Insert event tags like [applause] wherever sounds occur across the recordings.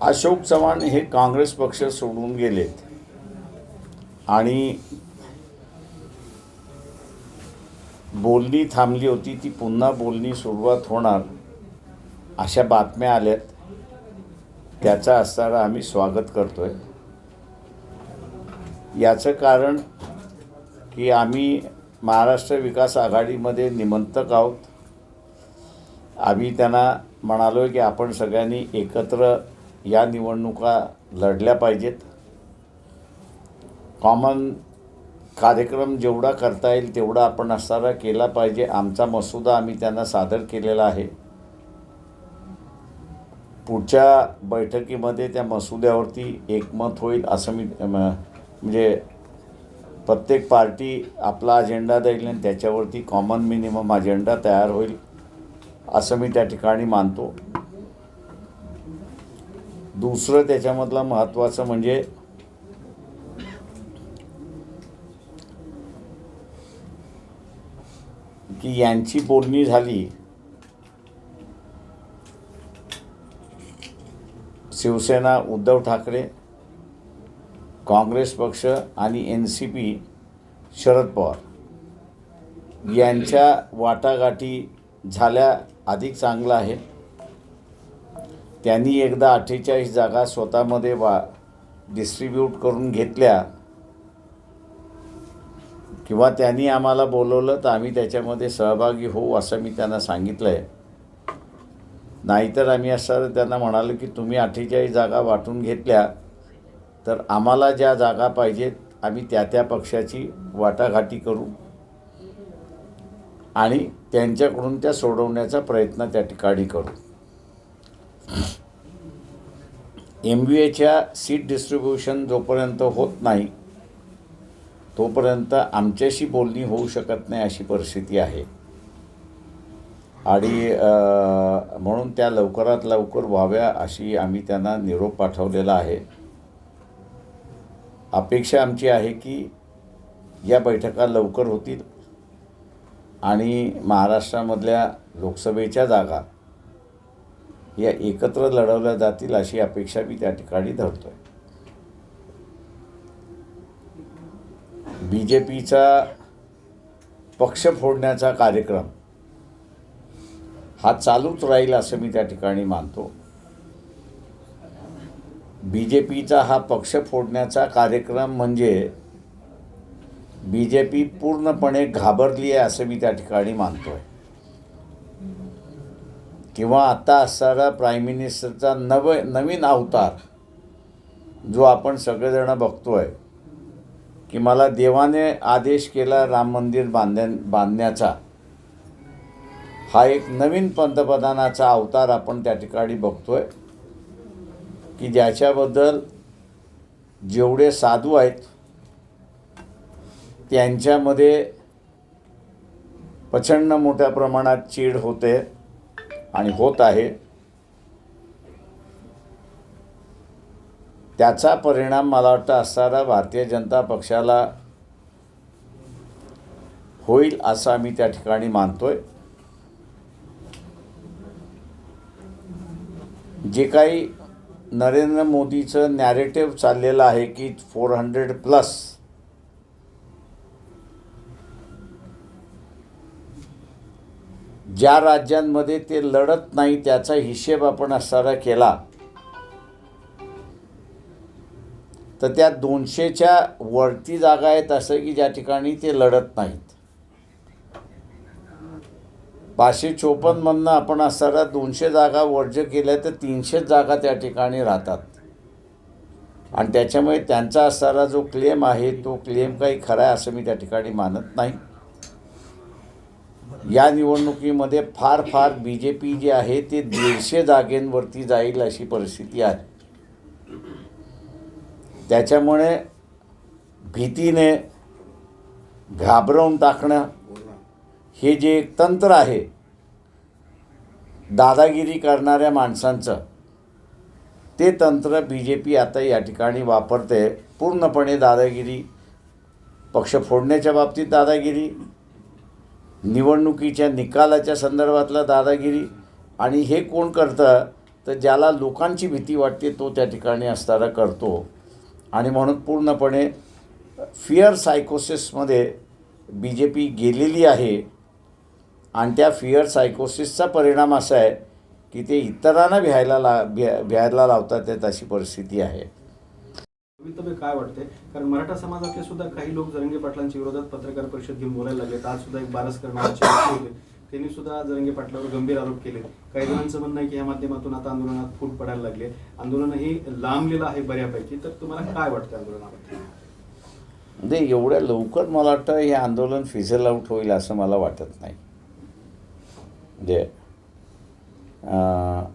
अशोक चव्हाण हे काँग्रेस पक्ष सोडून गेलेत. आणि बोलणी थांबली होती ती पुन्हा बोलणी सुरुवात होणार अशा बातम्या आल्यात. त्याचा असणारा आम्ही स्वागत करतोय. याचं कारण की आम्ही महाराष्ट्र विकास आघाडीमध्ये निमंतक आहोत. आम्ही त्यांना म्हणालो की आपण सगळ्यांनी एकत्र या निवडणुका लढल्या पाहिजेत. कॉमन कार्यक्रम जेवढा करता येईल तेवढा आपण असणारा केला पाहिजे. आमचा मसुदा आम्ही त्यांना सादर केलेला आहे. पुढच्या बैठकीमध्ये त्या मसुद्यावरती एकमत होईल असं मी म्हणजे प्रत्येक पार्टी आपला अजेंडा देईल आणि त्याच्यावरती कॉमन मिनिमम अजेंडा तयार होईल. असं मी त्या ठिकाणी मानतो. दुसरं त्याच्यामधलं महत्त्वाचं म्हणजे की यांची बोलणी झाली शिवसेना उद्धव ठाकरे काँग्रेस पक्ष आणि N C P Sharad Pawar यांच्या वाटाघाटी झाल्या अधिक चांगलं आहे. त्यांनी एकदा अठ्ठेचाळीस जागा स्वतःमध्ये वा डिस्ट्रीब्यूट करून घेतल्या. किंवा त्यांनी आम्हाला बोलवलं तर आम्ही त्याच्यामध्ये सहभागी होऊ असं मी त्यांना सांगितलं आहे नाहीतर आम्ही असं त्यांना म्हणालो की तुम्ही अठ्ठेचाळीस जागा वाटून घेतल्या तर आम्हाला ज्या जागा पाहिजेत आम्ही त्या त्या पक्षाची वाटाघाटी करू. आणि त्यांच्याकडून त्या सोडवण्याचा प्रयत्न त्या ठिकाणी करू. एम बी एच्या सीट डिस्ट्रीब्युशन जोपर्यंत होत नाही तोपर्यंत आमच्याशी बोलणी होऊ शकत नाही अशी परिस्थिती आहे. आणि म्हणून त्या लवकरात लवकर व्हाव्या अशी आम्ही त्यांना निरोप पाठवलेला आहे. अपेक्षा आमची आहे की या बैठका लवकर होतील. आणि महाराष्ट्रामधल्या लोकसभेच्या जागा या एकत्र लढवल्या जातील अशी अपेक्षा मी त्या ठिकाणी धरतो आहे बी जे पीचा पक्ष फोडण्याचा कार्यक्रम हा चालूच राहील असं मी त्या ठिकाणी मानतो. बी जे पीचा हा पक्ष फोडण्याचा कार्यक्रम म्हणजे बी जे पी पूर्णपणे घाबरली आहे असं मी त्या ठिकाणी मानतो आहे किंवा आता असणारा प्राईम मिनिस्टरचा नव नवीन अवतार जो आपण सगळेजण बघतो आहे की मला देवाने आदेश केला राम मंदिर बांधण्या बांधण्याचा हा एक नवीन पंतप्रधानाचा अवतार आपण त्या ठिकाणी बघतोय की ज्याच्याबद्दल जेवढे साधू आहेत त्यांच्यामध्ये प्रचंड मोठ्या प्रमाणात चीड होते आणि होत आहे. त्याचा परिणाम मला वाटतं असणारा भारतीय जनता पक्षाला होईल असं आम्ही त्या ठिकाणी मानतोय. जे काही नरेंद्र मोदीचं नॅरेटिव्ह चाललेलं आहे की फोर हंड्रेड प्लस ज्या राज्यांमध्ये ते लढत नाही त्याचा हिशेब आपण असणारा केला. तर त्या दोनशेच्या वरती जागा आहेत असं की ज्या ठिकाणी ते लढत नाहीत. पाचशे चोपन्नमधनं आपण असणारा दोनशे जागा वर्ज केल्या तर तीनशे जागा त्या ठिकाणी राहतात. आणि त्याच्यामुळे त्यांचा असणारा जो क्लेम आहे तो क्लेम काही खरा आहे असं मी त्या ठिकाणी मानत नाही. या निवडणुकीमध्ये फार फार बी जे पी जे आहे ते दीडशे जागेंवरती जाईल अशी परिस्थिती आहे. त्याच्यामुळे भीतीने घाबरवून टाकणं हे जे एक तंत्र आहे दादागिरी करणाऱ्या माणसांचं ते तंत्र बी जे पी आता या ठिकाणी वापरते. पूर्णपणे दादागिरी पक्ष फोडण्याच्या बाबतीत दादागिरी निवडणुकीच्या निकालाच्या संदर्भातला दादागिरी आणि हे कोण करतं तर ज्याला लोकांची भीती वाटते तो त्या ठिकाणी असताना करतो. आणि म्हणून पूर्णपणे फिअर सायकोसिसमध्ये बी जे पी गेलेली आहे आणि त्या फिअर सायकोसिसचा परिणाम असा आहे की ते इतरांना भ्यायला ला भ्या भ्यायला लावतात त्यात अशी परिस्थिती आहे. भवितव्य काय वाटते कारण मराठा समाजातले सुद्धा काही लोक जरंगे पाटलांच्या विरोधात पत्रकार परिषद घेऊन बोलायला लागले आज सुद्धा एक बारसकर नावाचे होते. त्यांनी सुद्धा जरंगे पाटलावर गंभीर आरोप केले. काही जणांचं म्हणणं आहे की या माध्यमातून आता आंदोलनात फूट पडायला लागले. आंदोलन ही लांबलेलं आहे बऱ्यापैकी. तर तुम्हाला काय वाटतं आंदोलनाबद्दल? म्हणजे एवढ्या लवकर मला वाटतं हे आंदोलन फिझल आउट होईल असं मला वाटत नाही. म्हणजे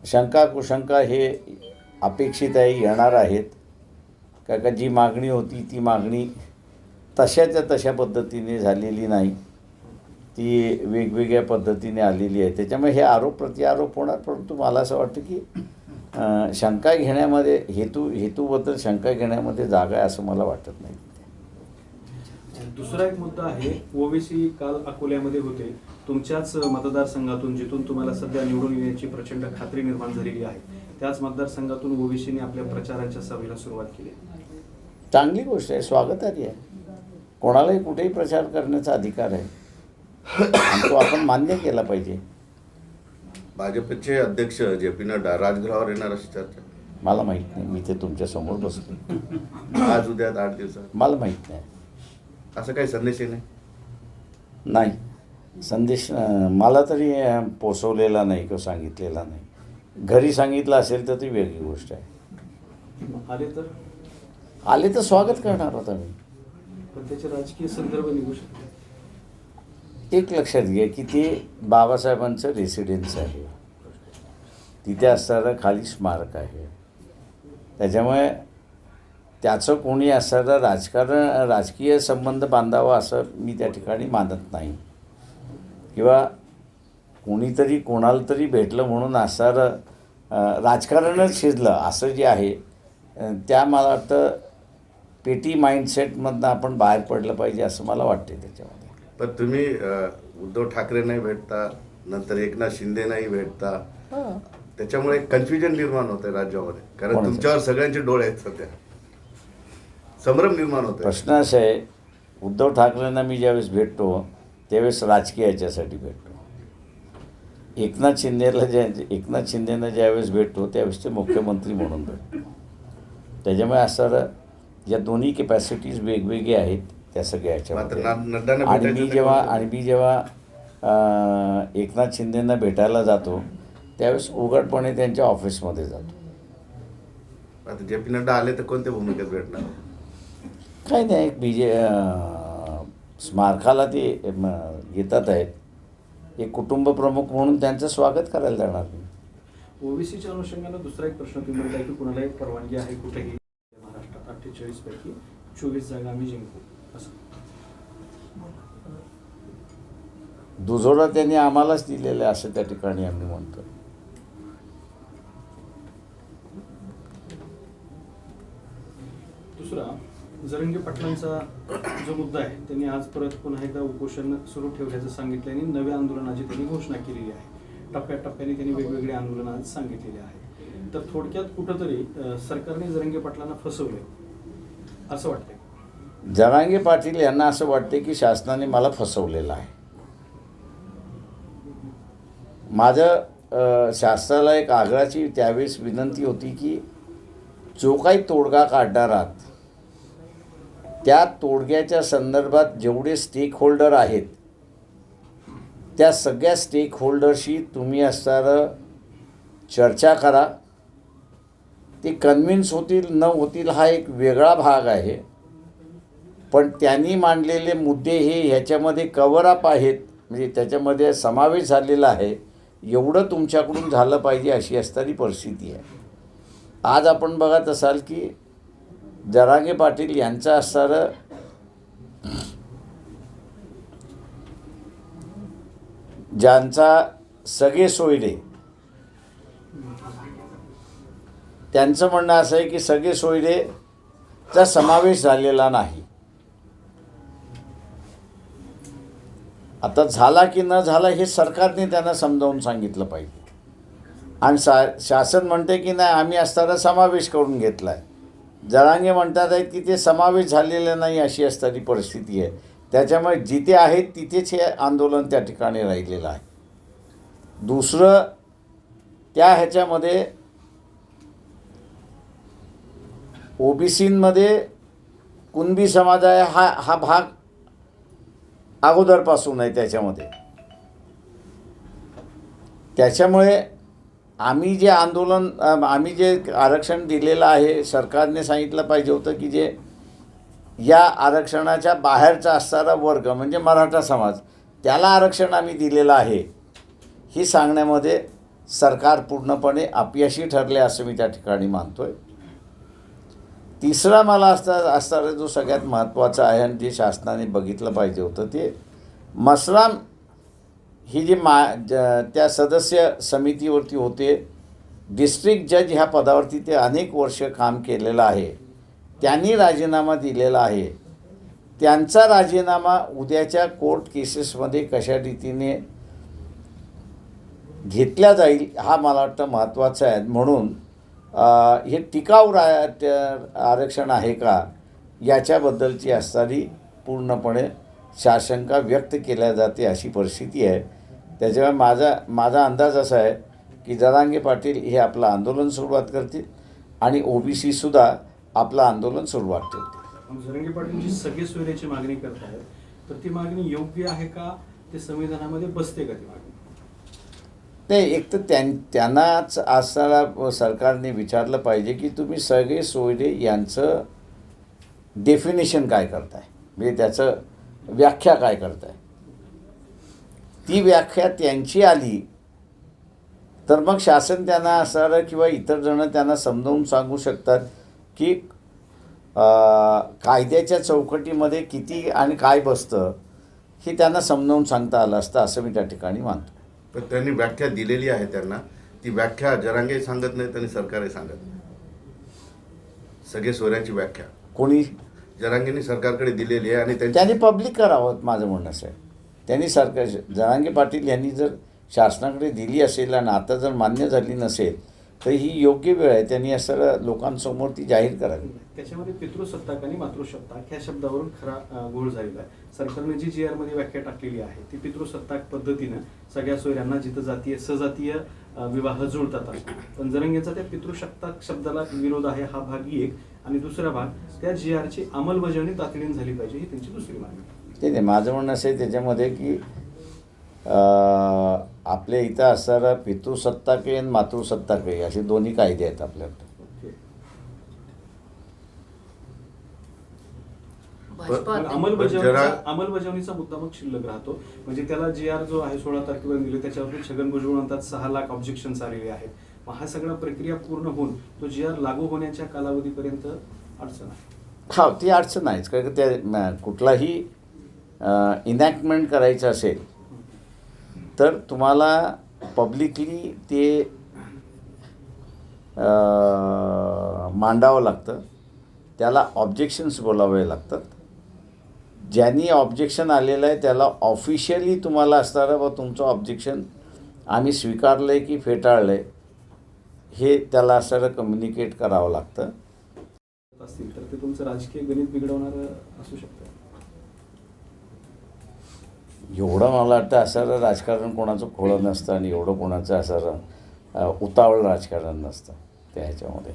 शंका कुशंका हे अपेक्षित आहे येणार आहेत. का का जी मागणी होती ती मागणी तशाच्या तशा पद्धतीने झालेली नाही. ती वेगवेगळ्या पद्धतीने आलेली आहे. त्याच्यामुळे हे आरोप प्रतिआरोप होणार परंतु मला असं वाटतं की शंका घेण्यामध्ये हेतू हेतूबद्दल शंका घेण्यामध्ये जागा आहे असं मला वाटत नाही. दुसरा एक मुद्दा आहे ओबीसी काल अकोल्यामध्ये होते. तुमच्याच मतदारसंघातून जिथून तुम्हाला सध्या निवडून येण्याची प्रचंड खात्री निर्माण झालेली आहे. त्याच मतदारसंघातून ओबीसीने आपल्या प्रचाराच्या सभेला सुरुवात केली. चांगली गोष्ट आहे स्वागतार्ह आहे. कोणालाही कुठेही प्रचार करण्याचा अधिकार आहे. तो आपण मान्य केला पाहिजे. भाजपचे अध्यक्ष जे पी नड्डा राजगृहावर येणार अशी चर्चा. मला माहीत नाही मी ते तुमच्यासमोर बसलो. आज उद्या आठ दिवसात. मला माहीत नाही. असं काही संदेश नाही? नाही. संदेश अं, मला तरी अं, पोचवलेला नाही किंवा सांगितलेला नाही. घरी सांगितलं असेल तर ती वेगळी गोष्ट आहे. आले तर? आले तर स्वागत करणार होता मी पण त्याचे राजकीय संदर्भ निघू शकतात. एक लक्षात घ्या की ते बाबासाहेबांचं रेसिडेन्स आहे. तिथे असणारं खाली स्मारक आहे. त्याच्यामुळे त्याचं कोणी असणारं राजकारण राजकीय संबंध बांधावा असं मी त्या ठिकाणी मानत नाही. किंवा कोणीतरी कोणाला तरी भेटलं म्हणून असणारं राजकारणच शिजलं. असं जे आहे त्या मला वाटतं पेटी माइंडसेटमधनं आपण बाहेर पडलं पाहिजे असं मला वाटते त्याच्यामध्ये. पण तुम्ही उद्धव ठाकरे नाही भेटता नंतर एकनाथ शिंदे नाही भेटता. त्याच्यामुळे कन्फ्युजन निर्माण होतंय राज्यामध्ये. कारण? तुमच्यावर सगळ्यांचे डोळे आहेत सध्या. संभ्रम निर्माण होतोय. प्रश्न असा आहे उद्धव ठाकरेंना मी ज्यावेळेस भेटतो त्यावेळेस राजकीय याच्यासाठी भेटतो. एकनाथ शिंदेला ज्या एकनाथ शिंदेना ज्यावेळेस भेटतो त्यावेळेस ते मुख्यमंत्री म्हणून भेटतो. त्याच्यामुळे असं या दोन्ही कॅपॅसिटीज वेगवेगळे आहेत त्या सगळ्या आणि मी जेव्हा? आणि मी जेव्हा एकनाथ शिंदेंना भेटायला जातो त्यावेळेस उघडपणे त्यांच्या ऑफिसमध्ये जातो. आता जे पी नड्डा आले तर कोणत्या भूमिकेत भेटणार? काही नाही बी जे स्मारकाला ते येतात आहेत. एक कुटुंब प्रमुख म्हणून त्यांचं स्वागत करायला जाणार मी. ओबीसीच्या अनुषंगानं दुसरा एक प्रश्न तुम्ही म्हणताय की कुणालाही परवानगी आहे कुठेही. महाराष्ट्रात अठ्ठेचाळीस पैकी चोवीस जागा आम्ही जिंकू. असं. दुजोरा त्यांनी आम्हालाच दिलेला आहे असं त्या ठिकाणी आम्ही म्हणतो. दुसरा जरंगे पाटलांचा जो मुद्दा आहे त्यांनी आज परत पुन्हा एकदा उपोषण सुरू ठेवल्याचं सांगितलं आणि नव्या आंदोलनाची त्यांनी घोषणा केलेली आहे. टप्प्याटप्प्याने त्यांनी वेगवेगळे आंदोलन आज सांगितलेले आहे तर थोडक्यात कुठंतरी सरकारने जरंगे पाटलांना फसवले असं वाटतंय. जरांगे पाटील यांना असं वाटते की शासनाने मला फसवलेलं आहे. माझं शासनाला एक आग्रहाची त्यावेळेस विनंती होती की जो काही तोडगा काढणार आहात त्या तोडग्याच्या संदर्भात जेवढे स्टेक होल्डर आहेत त्या सगळ्या स्टेक होल्डरशी तुम्ही असणारं चर्चा करा. ते कन्व्हिन्स होतील न होतील हा एक वेगळा भाग आहे. पण त्यांनी मांडलेले मुद्दे हे ह्याच्यामध्ये कवरअप आहेत म्हणजे त्याच्यामध्ये समावेश झालेला आहे. एवढं तुमच्याकडून झालं पाहिजे अशी असणारी परिस्थिती आहे. आज आपण बघत असाल की जरागे पाटील यांचं असणारं ज्यांचा सगळे सोयरे त्यांचं म्हणणं असं आहे की सगळे सोयरेचा समावेश झालेला नाही. आता झाला की न झाला हे सरकारने त्यांना समजावून सांगितलं पाहिजे. आणि सा शासन म्हणते की नाही आम्ही असताना समावेश करून घेतला आहे जळांगे म्हणतात आहेत की ते समावेश झालेले नाही अशी असणारी परिस्थिती आहे. त्याच्यामुळे जिथे आहेत तिथेच हे आंदोलन त्या ठिकाणी राहिलेलं आहे. दुसरं त्या ह्याच्यामध्ये ओबीसींमध्ये कुणबी समाज आहे हा हा भाग अगोदरपासून आहे त्याच्यामध्ये. त्याच्यामुळे आम्ही जे आंदोलन आम्ही जे आरक्षण दिलेलं आहे सरकारने सांगितलं पाहिजे होतं की जे या आरक्षणाच्या बाहेरचा असणारा वर्ग म्हणजे मराठा समाज त्याला आरक्षण आम्ही दिलेलं आहे ही सांगण्यामध्ये सरकार पूर्णपणे अपयशी ठरले असं मी त्या ठिकाणी मानतो आहे तिसरा मला असता असणारा जो सगळ्यात महत्त्वाचा आहे आणि जे शासनाने बघितलं पाहिजे होतं ते मसलाम ही जी मा ज त्या सदस्य समितीवरती होते डिस्ट्रिक्ट जज ह्या पदावरती ते अनेक वर्ष काम केलेलं आहे. त्यांनी राजीनामा दिलेला आहे. त्यांचा राजीनामा उद्याच्या कोर्ट केसेसमध्ये कशा रीतीने घेतला जाईल हा मला वाटतं महत्त्वाचा आहे. म्हणून हे टिकाऊ रा आरक्षण आहे का याच्याबद्दलची असणारी पूर्णपणे शाशंका व्यक्त केल्या जाते अशी परिस्थिती आहे. त्याच्यामुळे माझा माझा अंदाज असा आहे की जरांगे पाटील हे आपलं आंदोलन सुरुवात करतील आणि ओबीसीसुद्धा आपलं आंदोलन सुरुवात ठेवतील. मग जरंगे पाटील जी सगळे सोयऱ्याची मागणी करतायत तर ती मागणी योग्य आहे का? ते संविधानामध्ये बसते का ती मागणी? नाही एक तर त्यां त्यांनाच असणारा सरकारने विचारलं पाहिजे की तुम्ही सगळे सोयरे यांचं डेफिनेशन काय करताय? म्हणजे त्याचं व्याख्या काय करताय? ती व्याख्या त्यांची आली. तर मग शासन त्यांना असणारं किंवा इतर जण त्यांना समजावून सांगू शकतात की कायद्याच्या चौकटीमध्ये किती आणि काय बसतं हे त्यांना समजावून सांगता आलं असतं असं मी त्या ठिकाणी मानतो. पण त्यांनी व्याख्या दिलेली आहे त्यांना. ती व्याख्या जरांगे सांगत नाही त्यांनी सरकारही सांगत नाही सगळे सोऱ्याची व्याख्या. कोणी? जरांगेंनी सरकारकडे दिलेली आहे आणि त्यांनी पब्लिक करावं माझं म्हणणं असं आहे. त्यांनी सरकार जरांगे पाटील यांनी जर शासनाकडे दिली असेल आणि आता जर मान्य झाली नसेल तर ही योग्य वेळ आहे. त्यांनी असं लोकांसमोर ती जाहीर करावी. त्याच्यामध्ये पितृसत्ताक आणि मातृसत्ताक ह्या शब्दावरून खरा गोळ झालेला आहे. सरकारने जी जी आरमध्ये व्याख्या टाकलेली आहे ती पितृसत्ताक पद्धतीनं सगळ्या सोयऱ्यांना जिथं जातीय सजातीय विवाह जुळतात पण जरंगेचा त्या पितृसत्ताक शब्दाला विरोध आहे हा भाग एक. आणि दुसरा भाग त्या जी आरची अंमलबजावणी तातडीने झाली पाहिजे ही त्यांची दुसरी मागणी ते नाही माझं म्हणणं असं आहे त्याच्यामध्ये की अं, आपल्या इथं असणारा पितृसत्ताकही आणि मातृसत्ताकही असे दोन्ही कायदे आहेत आपल्याकडे. अंमलबजावणीचा मुद्दा मग शिल्लक राहतो. म्हणजे त्याला जी आर जो आहे सोळा तारखेपर्यंत दिले त्याच्यावरती छगन भुजबळ म्हणतात सहा लाख ऑब्जेक्शन्स आलेले आहेत. मग हा सगळा प्रक्रिया पूर्ण होऊन तो जी आर लागू होण्याच्या कालावधीपर्यंत अडचण आहे. हा ती अडचण नाहीच कारण की त्या कुठलाही इनॅक्टमेंट करायचं असेल तर तुम्हाला पब्लिकली ते मांडावं लागतं. त्याला ऑब्जेक्शन्स बोलावे लागतात. ज्यांनी ऑब्जेक्शन आलेलं आहे त्याला ऑफिशियली तुम्हाला असणारं व तुमचं ऑब्जेक्शन आम्ही स्वीकारलं आहे की फेटाळलं आहे हे त्याला असणारं कम्युनिकेट करावं लागतं. असतील तर ते तुमचं राजकीय गणित बिघडवणारं असू शकतं. एवढं मला वाटतं असं राजकारण कोणाचं खोळं नसतं आणि एवढं कोणाचं असं उतावळ राजकारण नसतं त्या ह्याच्यामध्ये.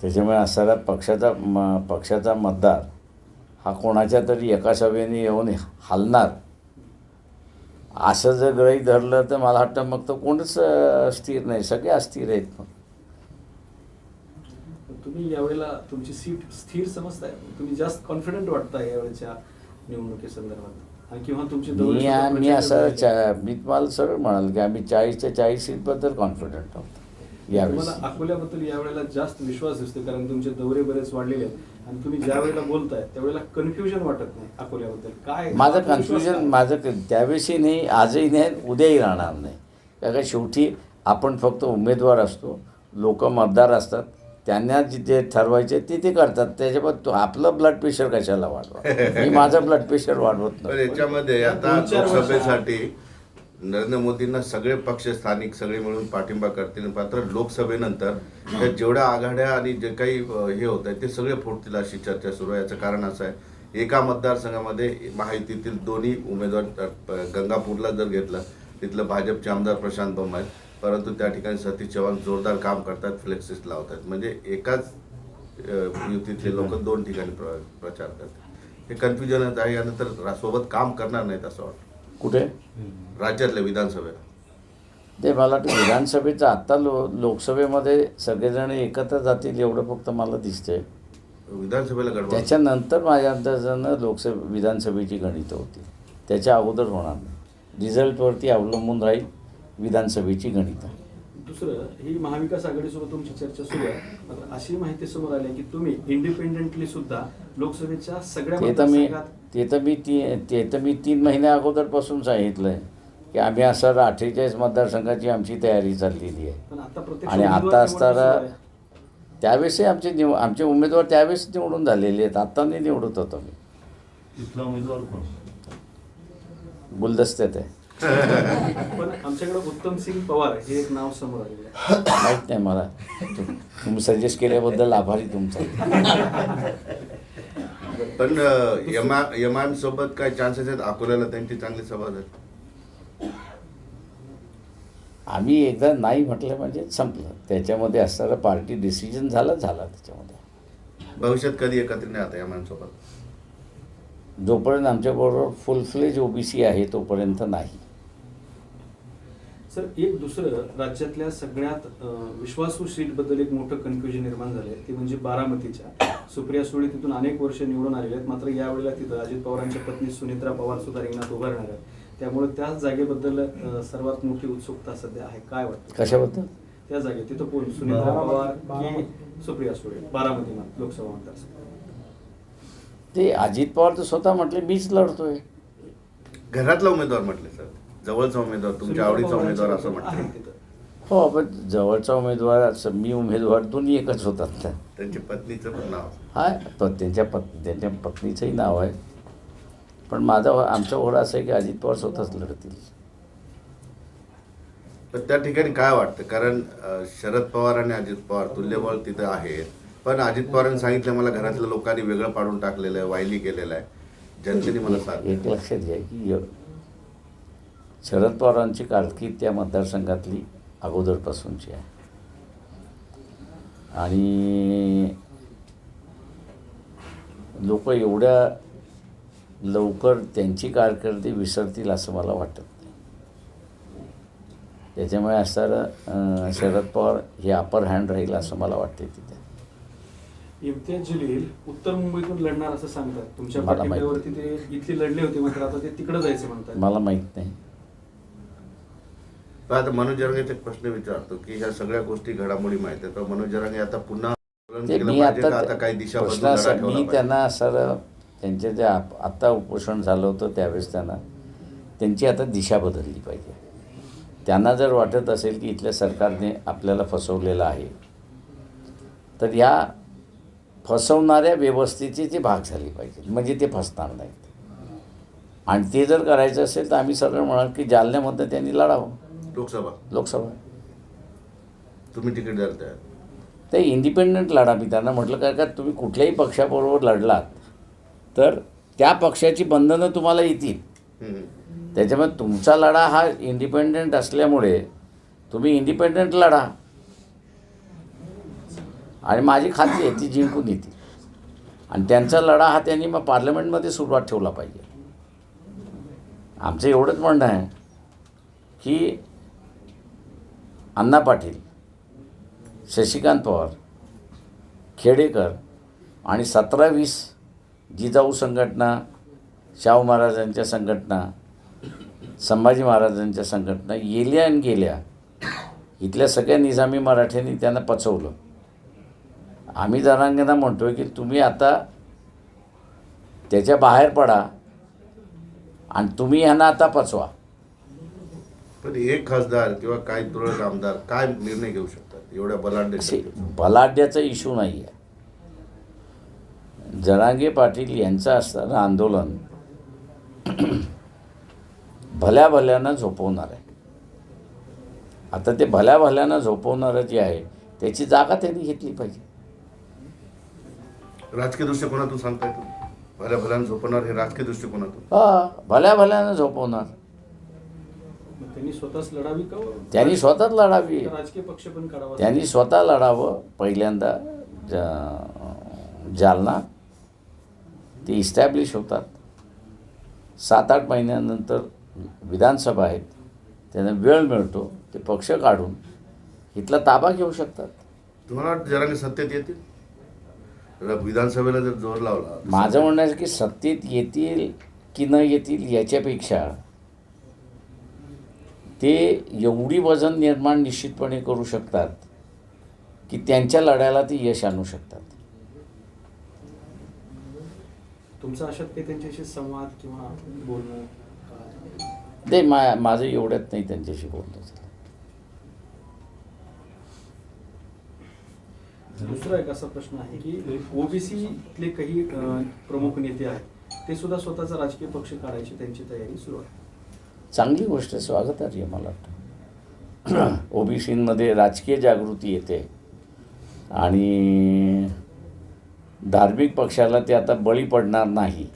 त्याच्यामुळे असणारा पक्षाचा म पक्षाचा मतदार हा कोणाच्या तरी एका सभेने येऊन हलणार. असं जर गृहीत धरलं तर मला वाटतं मग तर कोणच अस्थिर स्थिर नाही सगळे अस्थिर आहेत मग. तुम्ही यावेळेला तुमची सीट स्थिर समजताय? तुम्ही जास्त कॉन्फिडंट वाटताय यावेळेच्या निवडणुकीसंदर्भात किंवा तुमचे मी मी असं. चा मी तुम्हाला सरळ म्हणाल की आम्ही चाळीसच्या चाळीस सीटबद्दल कॉन्फिडंट आहोत. यावेळेस. तुम्हाला अकोल्याबद्दल यावेळेला जास्त विश्वास दिसतो कारण तुमचे दौरे बरेच वाढलेले आहेत. आणि तुम्ही ज्या वेळेला बोलताय त्यावेळेला कन्फ्युजन वाटत नाही अकोल्याबद्दल. काय माझं आत्मविश्वास कन्फ्युजन काय? माझं क- त्यावेळेसही नाही आजही नाही उद्याही राहणार नाही. कारण का शेवटी आपण फक्त उमेदवार असतो लोक मतदार असतात. त्यांना जिथे ठरवायचे ते ते करतात. त्याच्यामुळे तो आपलं ब्लड प्रेशर कशाला वाढवा? मी माझं ब्लड प्रेशर वाढवत नाही याच्यामध्ये आता लोकसभेसाठी नरेंद्र मोदींना सगळे पक्ष स्थानिक सगळे मिळून पाठिंबा करतील. मात्र लोकसभेनंतर या जेवढ्या आघाड्या आणि जे काही हे होत आहे ते सगळे फुटतील अशी चर्चा सुरू आहे. याचं कारण असं आहे एका मतदारसंघामध्ये महायुतीतील दोन्ही उमेदवार गंगापूरला जर घेतलं तिथलं भाजपचे आमदार प्रशांत बंब आहेत. परंतु त्या ठिकाणी सतीश चव्हाण जोरदार काम करतात फ्लेक्सिस लावतात. म्हणजे एकाच युतीतले लोक दोन ठिकाणी प्र प्रचार करतात. हे कन्फ्युजनच आहे यानंतर सोबत काम करणार नाहीत असं वाटतं. कुठे? राज्यातल्या विधानसभेला. ते मला वाटतं विधानसभेचं आत्ता लो लोकसभेमध्ये सगळेजण एकत्र जातील एवढं फक्त मला दिसतंय. विधानसभेला गडबड. त्याच्यानंतर माझ्या अंदाजानं लोकसभा विधानसभेची गणितं होती. त्याच्या अगोदर होणार नाही. रिझल्टवरती अवलंबून राहील. विधानसभेची गणितं. दुसरं ही महाविकास आघाडीसोबत तुमची चर्चा सुरू आहे. मात्र अशी माहिती समोर आली आहे की तुम्ही इंडिपेंडेंटली सुद्धा लोकसभेच्या सगळ्या ते तर मी मतदारसंघात ते तर मी ती ते तर मी तीन महिन्या अगोदरपासून सांगितलं आहे की आम्ही असं अठ्ठेचाळीस मतदारसंघाची आमची तयारी चाललेली आहे. पण आता प्रत्यक्ष आणि उमेदवार आता निवडणूक सुरू असताना आहे. त्यावेळेसही आमचे निव आमचे उमेदवार त्यावेळेस निवडून झालेले आहेत. आत्ता नाही निवडत होतो मी. तिथला उमेदवार कोण? गुलदस्त्यात आहे. पण आमच्याकडे उत्तम सिंग पवार हे एक नाव समोर आलेलं आहे. माहीत नाही मला. तु- तुम्ही सजेस्ट केल्याबद्दल आभारी तुमचा. पण यमा यमान सोबत काय चान्सेस आहेत? अकोल्याला त्यांची चांगली सभा झाली. आम्ही एकदा नाही म्हटलं म्हणजे संपलं. त्याच्यामध्ये असणारा पार्टी डिसिजन झाला झाला त्याच्यामध्ये. भविष्यात कधी एकत्र नाही आता यमान सोबत जोपर्यंत आमच्याबरोबर फुल फ्लेज ओबीसी आहे तोपर्यंत नाही. सर एक दुसरं राज्यातल्या सगळ्यात विश्वासू सीटबद्दल एक मोठं कन्फ्युजन निर्माण झालंय ते म्हणजे बारामतीच्या. सुप्रिया सुळे तिथून अनेक वर्ष निवडून आलेले आहेत मात्र यावेळेला तिथं अजित पवारांच्या पत्नी सुनित्रा पवार सुद्धा रिंगणात उभारणार आहेत. त्यामुळे त्याच जागेबद्दल सर्वात मोठी उत्सुकता सध्या आहे. काय वाटतं? कशाबद्दल? त्या जागेत तिथं कोण? सुनित्रा पवार की सुप्रिया सुळे? बारामती मत- लोकसभा मतदारसंघ. ते अजित पवार तर स्वतः म्हटले मीच लढतोय. घरातला उमेदवार म्हटले सर. जवळचा उमेदवार तुमच्या आवडीचा उमेदवार असं आहे म्हटलं. हो पण जवळचा उमेदवार असं मी उमेदवार दोन्ही एकच होतात ना त्यांची पत्नीचं पण नाव. हा प त्यांच्या पत् त्यांच्या पत्नीचंही नाव आहे. पण माझा आमचा ओढा असं आहे की अजित पवार स्वतःच लढतील. पण त्या ठिकाणी काय वाटतं? कारण अं, शरद पवार आणि अजित पवार तुल्यबळ तिथं आहेत. पण अजित पवारांनी सांगितलं मला घरातल्या लोकांनी वेगळं पाडून टाकलेलं आहे वायली केलेलं आहे. जनतेने मला साथ एक लक्षात घ्या की य- शरद पवारांची कारकीर्द त्या मतदारसंघातली अगोदरपासूनची आहे. आणि लोक एवढ्या लवकर त्यांची कारकिर्दी विसरतील असं मला वाटत नाही. त्याच्यामुळे असणारं शरद पवार हे अपर हँड राहील असं मला वाटते तिथे. इम्तियाज जलील उत्तर मुंबईतून लढणार असं सांगतात. तुमच्या पाठिंब्यावरती ते इथले लढले होते मात्र आता ते तिकडे जायचं म्हणतात. मला माहीत नाही. पण आता मनोज जरांगेचा एक प्रश्न विचारतो की ह्या सगळ्या गोष्टी घडामोडी माहिती आहेत. तर मनोज जरांगे आता पुन्हा ते मी आता आता काही दिशा प्रश्न बदलून असा लढा ठेवला मी? त्यांना सर त्यांचे जे आत्ता उपोषण झालं होतं त्यावेळेस त्यांना त्यांची आता दिशा बदलली पाहिजे. त्यांना जर वाटत असेल की इथल्या सरकारने आपल्याला फसवलेलं आहे तर या फसवणाऱ्या व्यवस्थेचे ते भाग झाले पाहिजे. म्हणजे ते फसणार नाहीत. आणि ते जर करायचं असेल तर आम्ही सरळ म्हणाल की जालन्यामध्ये त्यांनी लढावं. लोकसभा. लोकसभा. तुम्ही तिकीट तयार ते इंडिपेंडंट लढा मी त्यांना म्हटलं काय का तुम्ही कुठल्याही पक्षाबरोबर लढलात तर त्या पक्षाची बंधनं तुम्हाला येतील. त्याच्यामुळे तुमचा लढा हा इंडिपेंडंट असल्यामुळे तुम्ही इंडिपेंडंट लढा. आणि माझी खात्री आहे ती जिंकून येतील आणि त्यांचा लढा हा त्यांनी मग पार्लमेंटमध्ये सुरुवात ठेवला पाहिजे. आमचं एवढंच म्हणणं आहे. की अण्णा पाटील शशिकांत पवार खेडेकर आणि सतरा वीस जिजाऊ संघटना शाहू महाराजांच्या संघटना संभाजी महाराजांच्या संघटना गेल्या आणि गेल्या इथल्या सगळ्या निजामी मराठ्यांनी त्यांना पचवलं. आम्ही जनांगना म्हणतो आहे की तुम्ही आता त्याच्या बाहेर पडा आणि तुम्ही ह्यांना आता पचवा. पण एक खासदार किंवा काही तुरळक आमदार काय निर्णय घेऊ शकतात? एवढ्या बलाढ्य? बलाढ्याचा इश्यू नाही आहे. जरांगे पाटील यांचं असताना आंदोलन [clears throat] भल्या भल्यानं झोपवणार आहे. आता ते भल्या भल्यानं झोपवणारं जे आहे त्याची जागा त्यांनी घेतली पाहिजे. राजकीय दृष्टिकोनातून सांगताय तुम्ही. भल्या भल्यानं झोपणार हे राजकीय दृष्टिकोनातून. हा भल्या भल्यानं झोपवणार. त्यांनी स्वतःच लढावी का? त्यांनी स्वतःच लढावी. राजकीय पक्ष पण काढावा त्यांनी स्वतः लढावं. पहिल्यांदा जा जालना ते इस्टॅब्लिश होतात. सात आठ महिन्यानंतर विधानसभा आहेत. त्यांना वेळ मिळतो. ते पक्ष काढून इथला ताबा घेऊ शकतात. तुम्हाला वाटतं जरांगे सत्तेत येतील? जरा विधानसभेला जर जोर लावला. माझं म्हणणं आहे की सत्तेत येतील की न येतील याच्यापेक्षा ते एवढी वजन निर्माण निश्चितपणे करू शकतात की त्यांच्या लढ्याला ते यश आणू शकतात तुमचा अशात काही त्यांच्याशी संवाद किंवा बोलणं? ते मा माझं एवढ्यात नाही त्यांच्याशी बोलणं दुसरा एक असा प्रश्न आहे की ओबीसीतले काही प्रमुख नेते आहेत ते सुद्धा स्वतःचा राजकीय पक्ष काढायची त्यांची तयारी सुरू आहे चांगली गोष्ट आहे आहे मला. [clears throat] वाटतं ओबीसीमध्ये राजकीय जागृती येते. आणि धार्मिक पक्षाला ते आता बळी पडणार नाही.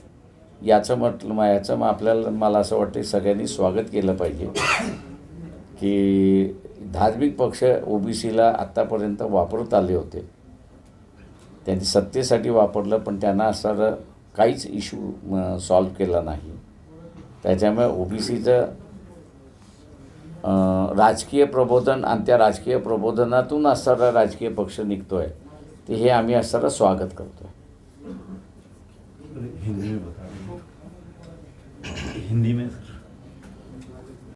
याचं म्हटलं मग याचं मग आपल्याला मला असं वाटतं सगळ्यांनी स्वागत केलं पाहिजे. की धार्मिक पक्ष ओबीसीला आत्तापर्यंत वापरत आले होते. त्यांनी सत्तेसाठी वापरलं पण त्यांना असणारं काहीच इश्यू सॉल्व केला नाही. त्याच्यामुळे ओबीसीचं राजकीय प्रबोधन आणि त्या राजकीय प्रबोधनातून असणारा राजकीय पक्ष निघतो आहे ते हे आम्ही असणारं स्वागत करतो आहे हिंदी में हिंदी में